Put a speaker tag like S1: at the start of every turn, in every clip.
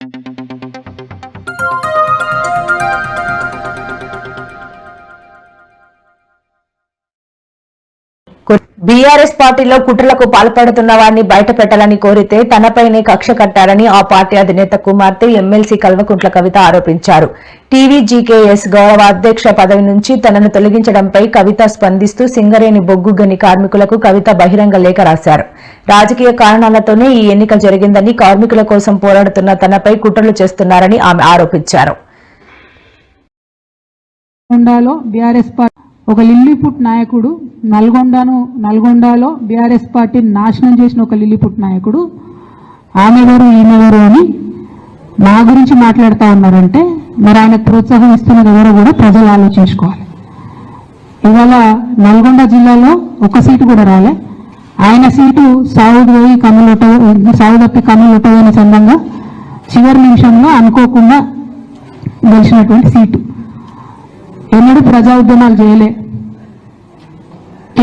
S1: Thank you. BRS పార్టీలో కుట్రలకు పాల్పడుతున్న వారిని బయట పెట్టాలని కోరితే తనపైనే కక్ష కట్టారని ఆ పార్టీ అధినేత కుమార్తె ఎమ్మెల్సీ కల్వకుంట్ల కవిత ఆరోపించారు. టీవీజీకేఎస్ గౌరవ అధ్యక్ష పదవి నుంచి తనను తొలగించడంపై కవిత స్పందిస్తూ సింగరేణి బొగ్గు గని కార్మికులకు కవిత బహిరంగ లేఖ రాశారు. రాజకీయ కారణాలతోనే ఈ ఎన్నిక జరిగిందని కార్మికుల కోసం పోరాడుతున్న తనపై కుట్రలు చేస్తున్నారని ఆమె ఆరోపించారు.
S2: ఒక లిల్లీపుట్ నాయకుడు నల్గొండను నల్గొండలో బీఆర్ఎస్ పార్టీని నాశనం చేసిన ఒక లిల్లీపుట్ నాయకుడు. ఆమెవరు ఈమెవరు అని నా గురించి మాట్లాడుతూ ఉన్నారంటే మరి ఆయన ప్రోత్సాహం ఇస్తున్నది ఎవరో కూడా ప్రజలు ఆలోచించుకోవాలి. ఇవాళ నల్గొండ జిల్లాలో ఒక సీటు కూడా రాలే. ఆయన సీటు సావుడు పోయి కన్నులొట్ట సావు తప్పి అనే సందంగా చివరి నిమిషంలో అనుకోకుండా గెలిచినటువంటి సీటు. ఎన్నడూ ప్రజా ఉద్యమాలు చేయలే.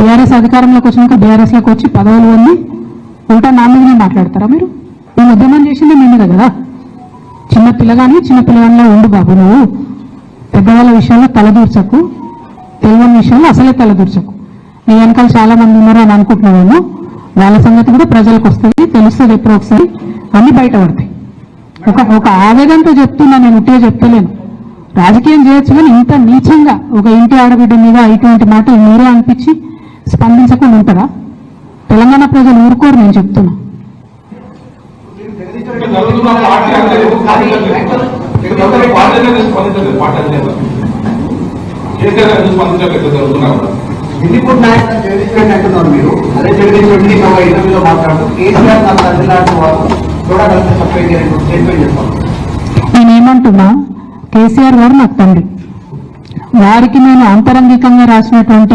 S2: బీఆర్ఎస్ అధికారంలోకి వచ్చినాక బీఆర్ఎస్లోకి వచ్చి పదవులు పొంది ఉంటా నా మీదనే మాట్లాడతారా మీరు? నేను ఉద్యమం చేసింది మీ మీద కదా? చిన్న పిల్లగాని చిన్న పిల్లగానిలో ఉండు బాబు నువ్వు. పెద్దవాళ్ళ విషయంలో తలదూర్చకు తెలియని విషయంలో అసలే తలదూర్చకు నీ వెనకాల చాలా మంది ఉన్నారు అని అనుకుంటున్నాను. వాళ్ళ సంగతి కూడా ప్రజలకు వస్తుంది తెలుస్తుంది ఎప్పుడు ఒకసారి. అన్ని బయటపడతాయి. ఒక ఒక ఆవేదనతో చెప్తున్నా నేను ఉట్టిగా చెప్తలేను. రాజకీయం చేయొచ్చు కానీ ఇంత నీచంగా ఒక ఇంటి ఆడబిడ్డ మీద ఇటువంటి మాటలు మీరే అనిపించి స్పందించకుండా ఉంటారా? తెలంగాణ ప్రజలు ఊరుకోరు నేను చెప్తున్నా.
S3: జరుగుతున్న కేసీఆర్
S4: నాయకులు అంటున్నారు మీరు అదే ఇంటర్వ్యూలో మాట్లాడుతూ కేసీఆర్ వారు చూడగలిగితే స్టేట్మెంట్
S2: నేనేమంటున్నా కేసీఆర్ గారు నాకు తండ్రి. వారికి నేను అంతరంగికంగా రాసినటువంటి